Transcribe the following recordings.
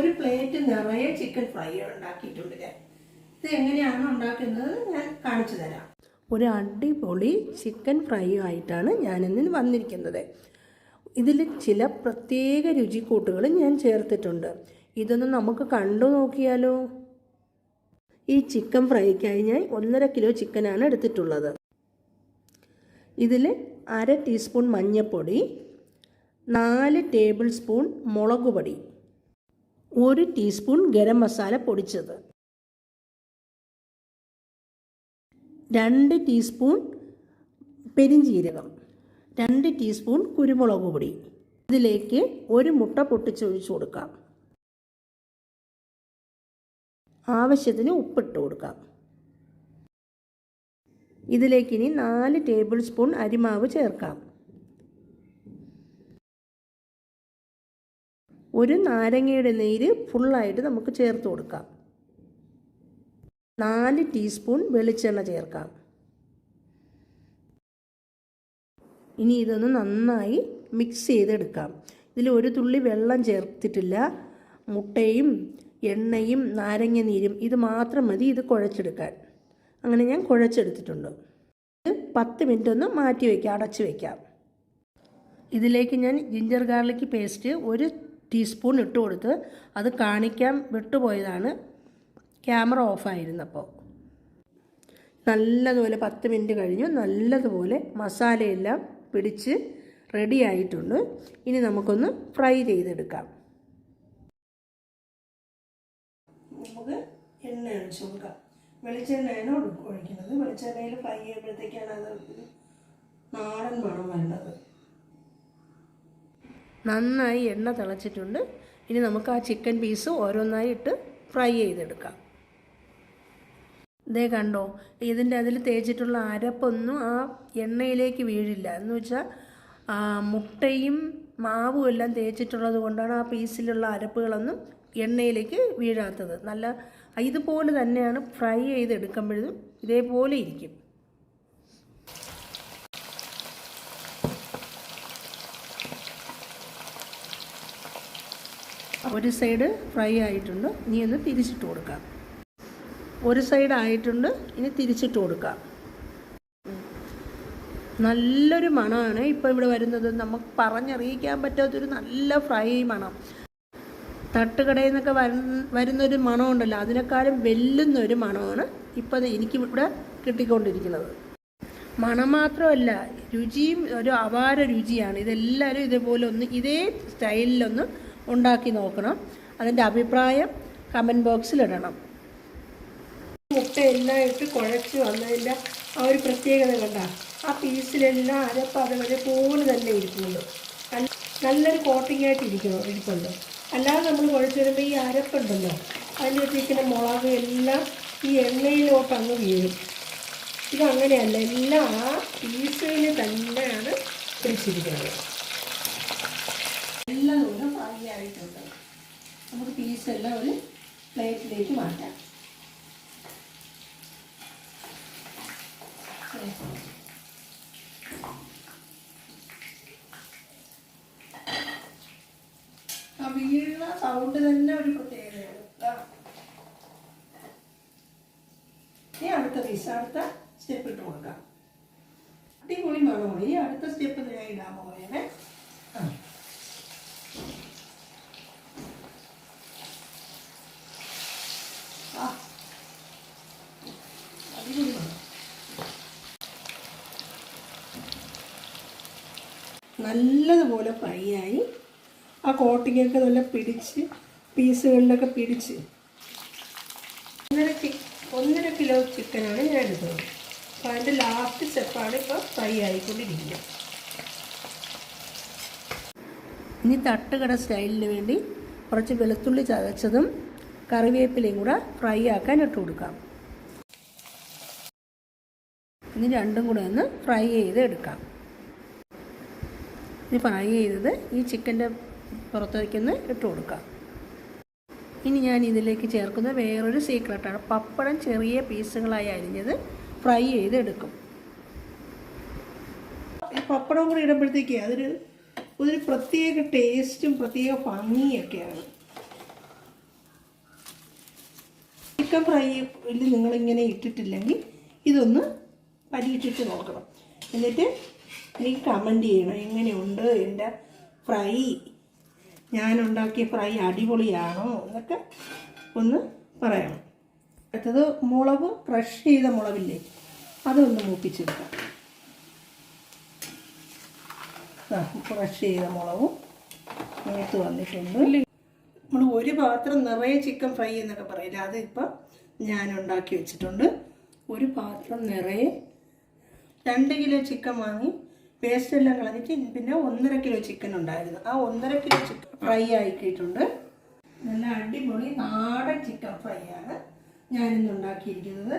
ഒരു പ്ലേറ്റ് നിറയെ chicken fry ഉണ്ടാക്കിയിട്ടുണ്ട് ഞാൻ. ഇത് എങ്ങനെയാണ് ഉണ്ടാക്കുന്നത് ഞാൻ കാണിച്ചു തരാം. ഒരു അടിപൊളി ചിക്കൻ ഫ്രൈ ആയിട്ടാണ് ഞാനിന്ന് വന്നിരിക്കുന്നത്. ഇതിൽ ചില പ്രത്യേക രുചിക്കൂട്ടുകൾ ഞാൻ ചേർത്തിട്ടുണ്ട്. ഇതൊന്ന് നമുക്ക് കണ്ടു നോക്കിയാലോ? ഈ ചിക്കൻ ഫ്രൈക്കായി ഞാൻ ഒന്നര കിലോ ചിക്കനാണ് എടുത്തിട്ടുള്ളത്. ഇതിൽ അര ടീസ്പൂൺ മഞ്ഞൾപ്പൊടി നാല് ടേബിൾ സ്പൂൺ മുളക് പൊടി ഒരു ടീസ്പൂൺ ഗരം മസാല പൊടിച്ചത്. രണ്ട് ടീസ്പൂൺ പെരിഞ്ജീരകം രണ്ട് ടീസ്പൂൺ കുരുമുളക് പൊടി. ഇതിലേക്ക് ഒരു മുട്ട പൊട്ടിച്ചൊഴിച്ചു കൊടുക്കാം. ആവശ്യത്തിന് ഉപ്പിട്ട് കൊടുക്കാം. ഇതിലേക്ക് ഇനി നാല് ടേബിൾ സ്പൂൺ അരിമാവ് ചേർക്കാം. ഒരു നാരങ്ങയുടെ നീര് ഫുള്ളായിട്ട് നമുക്ക് ചേർത്ത് കൊടുക്കാം. നാല് ടീസ്പൂൺ വെളിച്ചെണ്ണ ചേർക്കാം. ഇനി ഇതൊന്ന് നന്നായി മിക്സ് ചെയ്തെടുക്കാം. ഇതിൽ ഒരു തുള്ളി വെള്ളം ചേർത്തിട്ടില്ല. മുട്ടയും എണ്ണയും നാരങ്ങ നീരും ഇത് മാത്രം മതി ഇത് കുഴച്ചെടുക്കാൻ. അങ്ങനെ ഞാൻ കുഴച്ചെടുത്തിട്ടുണ്ട്. ഇത് പത്ത് മിനിറ്റ് ഒന്ന് മാറ്റി വയ്ക്കാം അടച്ചു വയ്ക്കാം ഇതിലേക്ക് ഞാൻ ജിഞ്ചർ ഗാർലിക് പേസ്റ്റ് ഒരു ടീസ്പൂൺ ഇട്ട് കൊടുത്ത് അത് കാണിക്കാൻ വിട്ടുപോയതാണ്. ക്യാമറ ഓഫായിരുന്നപ്പോൾ. നല്ലതുപോലെ പത്ത് മിനിറ്റ് കഴിഞ്ഞു. നല്ലതുപോലെ മസാലയെല്ലാം പിടിച്ച് റെഡി ആയിട്ടുണ്ട്. ഇനി നമുക്കൊന്ന് ഫ്രൈ ചെയ്തെടുക്കാം. നമുക്ക് എണ്ണ ഒഴിച്ചു വെളിച്ചെണ്ണയാണ് ഒഴി- ഒഴിക്കുന്നത്. വെളിച്ചെണ്ണയിൽ ഫ്രൈ ചെയ്യുമ്പോഴത്തേക്കാണ് അത് നാടൻ മണം വേണ്ടത് നന്നായി എണ്ണ തിളച്ചിട്ടുണ്ട്. ഇനി നമുക്ക് ആ ചിക്കൻ പീസ് ഓരോന്നായി ഇട്ട് ഫ്രൈ ചെയ്തെടുക്കാം. ഇതേ കണ്ടോ ഇതിന്റെ അതിൽ തേച്ചിട്ടുള്ള അരപ്പൊന്നും ആ എണ്ണയിലേക്ക് വീഴില്ല. എന്ന് വെച്ചാൽ മുട്ടയും മാവും എല്ലാം തേച്ചിട്ടുള്ളത് കൊണ്ടാണ് ആ പീസിലുള്ള അരപ്പുകളൊന്നും എണ്ണയിലേക്ക് വീഴാത്തത്. നല്ല ഇതുപോലെ തന്നെയാണ് ഫ്രൈ ചെയ്തെടുക്കുമ്പോഴും ഇതേപോലെ ഇരിക്കും. ഒരു സൈഡ് ഫ്രൈ ആയിട്ടുണ്ട്. ഇനി ഒന്ന് തിരിച്ചിട്ട് കൊടുക്കാം. ഒരു സൈഡ് ആയിട്ടുണ്ട്. ഇനി തിരിച്ചിട്ട് കൊടുക്കാം. നല്ലൊരു മണമാണ്. ഇപ്പോൾ ഇവിടെ വരുന്നത് നമുക്ക് പറഞ്ഞറിയിക്കാൻ പറ്റാത്തൊരു നല്ല ഫ്രൈ മണം. തട്ടുകടയിൽ നിന്നൊക്കെ വരുന്ന വരുന്നൊരു മണമുണ്ടല്ലോ. അതിനേക്കാളും വെല്ലുന്ന ഒരു മണമാണ് ഇപ്പോൾ എനിക്ക് ഇവിടെ കിട്ടിക്കൊണ്ടിരിക്കുന്നത്. മണം മാത്രമല്ല രുചിയും ഒരു അപാര രുചിയാണ്. ഇതെല്ലാവരും ഇതേപോലെ ഒന്ന് ഇതേ സ്റ്റൈലിലൊന്ന് ഉണ്ടാക്കി നോക്കണം. അതിന്റെ അഭിപ്രായം കമന്റ് ബോക്സിലിടണം മുട്ട എല്ലാം ഇട്ട് കുഴച്ച് വന്നതിന്റെ ആ ഒരു പ്രത്യേകത കണ്ട? ആ പീസിലെല്ലാം അരപ്പ് അതുവരെ പോലെ തന്നെ ഇരിക്കുന്നുള്ളൂ നല്ലൊരു കോട്ടിംഗ് ആയിട്ട് ഇരിക്കണം ഇരിപ്പുണ്ട്. അല്ലാതെ നമ്മൾ കുഴച്ച് വരുമ്പോൾ ഈ അരപ്പുണ്ടല്ലോ അതിലിട്ടിരിക്കുന്ന മുളക് എല്ലാം ഈ എണ്ണയിലോട്ട് അങ്ങ് വീഴും. ഇതങ്ങനെയല്ല എല്ലാം ആ പീസിൽ തന്നെയാണ് പിടിച്ചിരിക്കുന്നത്. എല്ലാം ആയിട്ടുണ്ട് നമുക്ക് പീസെല്ലാം ഒരു പ്ലേറ്റിലേക്ക് മാറ്റാം. വീഴുന്ന സൗണ്ട് തന്നെ ഒരു പ്രത്യേകതയാണ്. ഇനി അടുത്ത പീസ് അടുത്ത സ്റ്റെപ്പ് ഇട്ട് കൊടുക്കാം. അടിപൊളി മണമാണ്. ഈ അടുത്ത സ്റ്റെപ്പ് ഞാൻ ഇടാൻ പോയേനെ നല്ലതുപോലെ ഫ്രൈ ആയി. ആ കോട്ടിങ്ങൊക്കെ നല്ല പിടിച്ച് പീസുകളിലൊക്കെ പിടിച്ച്. ഒന്നര ഒന്നര കിലോ ചിക്കനാണ് ഞാൻ എടുത്തത്. അപ്പോൾ അതിന്റെ ലാസ്റ്റ് സ്റ്റെപ്പാണ് ഇപ്പോൾ ഫ്രൈ ആയിക്കൊണ്ടിരിക്കുന്നത് ഇനി തട്ടുകട സ്റ്റൈലിന് വേണ്ടി കുറച്ച് വെളുത്തുള്ളി ചതച്ചതും കറിവേപ്പിലയും കൂടെ ഫ്രൈ ആക്കാൻ ഇട്ട് കൊടുക്കാം. ഇനി രണ്ടും കൂടെ ഒന്ന് ഫ്രൈ ചെയ്ത് എടുക്കാം ഇത് ഫ്രൈ ചെയ്തത് ഈ ചിക്കന്റെ പുറത്തേക്കൊന്ന് ഇട്ട് കൊടുക്കാം. ഇനി ഞാൻ ഇതിലേക്ക് ചേർക്കുന്ന വേറൊരു സീക്രട്ടാണ് പപ്പടം ചെറിയ പീസുകളായി അരിഞ്ഞത് ഫ്രൈ ചെയ്ത് എടുക്കും ഈ പപ്പടം കൂടി ഇടുമ്പോഴത്തേക്ക് അതൊരു ഒരു പ്രത്യേക ടേസ്റ്റും പ്രത്യേക ഭംഗിയൊക്കെയാണ്. ചിക്കൻ ഫ്രൈയിൽ നിങ്ങളിങ്ങനെ ഇട്ടിട്ടില്ലെങ്കിൽ ഇതൊന്ന് പരീക്ഷിച്ച് നോക്കണം. എന്നിട്ട് എനിക്ക് കമന്റ് ചെയ്യണം. എങ്ങനെയുണ്ട് എന്റെ ഫ്രൈ. ഞാനുണ്ടാക്കിയ ഫ്രൈ അടിപൊളിയാണോ? എന്നൊക്കെ ഒന്ന് പറയണം. അടുത്തത് മുളക് ക്രഷ് ചെയ്ത മുളകില്ലേ? അതൊന്ന് മൂപ്പിച്ചെടുക്കാം. ക്രഷ് ചെയ്ത മുളകും മൂത്ത് വന്നിട്ടുണ്ട്. നമ്മൾ ഒരു പാത്രം നിറയെ ചിക്കൻ ഫ്രൈ എന്നൊക്കെ പറയില്ല? അത് ഇപ്പം ഞാൻ ഉണ്ടാക്കി വെച്ചിട്ടുണ്ട്. ഒരു പാത്രം നിറയെ രണ്ട് കിലോ ചിക്കൻ വാങ്ങി പേസ്റ്റ് എല്ലാം കളഞ്ഞിട്ട് പിന്നെ ഒന്നര കിലോ ചിക്കൻ ഉണ്ടായിരുന്നു. ആ ഒന്നര കിലോ ചിക്കൻ ഫ്രൈ ആക്കിയിട്ടുണ്ട്. നല്ല അടിപൊളി നാടൻ ചിക്കൻ ഫ്രൈ ആണ് ഞാനിന്ന് ഉണ്ടാക്കിയിരിക്കുന്നത്.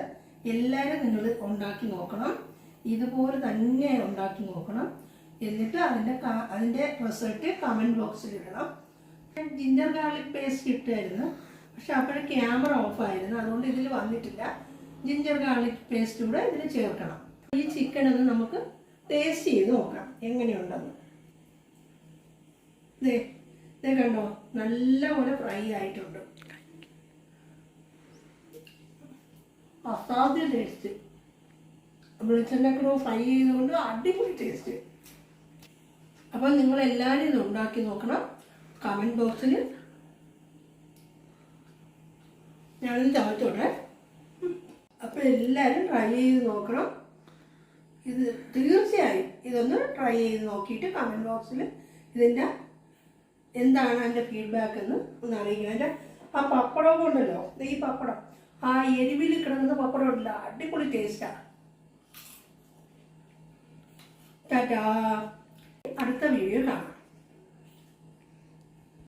എല്ലാവരും നിങ്ങൾ ഉണ്ടാക്കി നോക്കണം. ഇതുപോലെ തന്നെ ഉണ്ടാക്കി നോക്കണം. എന്നിട്ട് അതിന്റെ അതിന്റെ റിസൾട്ട് കമന്റ് ബോക്സിൽ ഇടണം. ജിഞ്ചർ ഗാർലിക് പേസ്റ്റ് ഇട്ടായിരുന്നു. പക്ഷെ അപ്പോഴും ക്യാമറ ഓഫായിരുന്നു അതുകൊണ്ട് ഇതിൽ വന്നിട്ടില്ല. ജിഞ്ചർ ഗാർലിക് പേസ്റ്റ് കൂടെ ഇതിൽ ചേർക്കണം. ഈ ചിക്കൻ ഒന്ന് നമുക്ക് ടേസ്റ്റ് ചെയ്ത് നോക്കാം. എങ്ങനെയുണ്ടെന്ന്. ദേ ദേ കണ്ടോ? നല്ലപോലെ ഫ്രൈ ആയിട്ടുണ്ട്. അസാധ്യ ടേസ്റ്റ് വെളിച്ചെണ്ണക്രോ ഫ്രൈ ചെയ്തുകൊണ്ട് അടിപൊളി ടേസ്റ്റ് അപ്പം നിങ്ങൾ എല്ലാവരും ഇത് ഉണ്ടാക്കി നോക്കണം. കമന്റ് ബോക്സിൽ ഞാനിത് ചവച്ചോട്ടെ. അപ്പോൾ എല്ലാവരും ട്രൈ ചെയ്ത് നോക്കണം. ഇത് തീർച്ചയായും ഇതൊന്ന് ട്രൈ ചെയ്ത് നോക്കിയിട്ട് കമന്റ് ബോക്സിൽ ഇതിന്റെ എന്താണ് എന്റെ ഫീഡ്ബാക്ക് എന്ന് ഒന്ന് അറിയിക്കണം. എന്റെ ആ പപ്പടം കൊണ്ടല്ലോ ഈ പപ്പടം. ആ എരിവിൽ കിടക്കുന്ന പപ്പടം ഉണ്ടല്ലോ അടിപൊളി ടേസ്റ്റാണ് ടാറ്റാ. അടുത്ത വീഡിയോ കാണാം.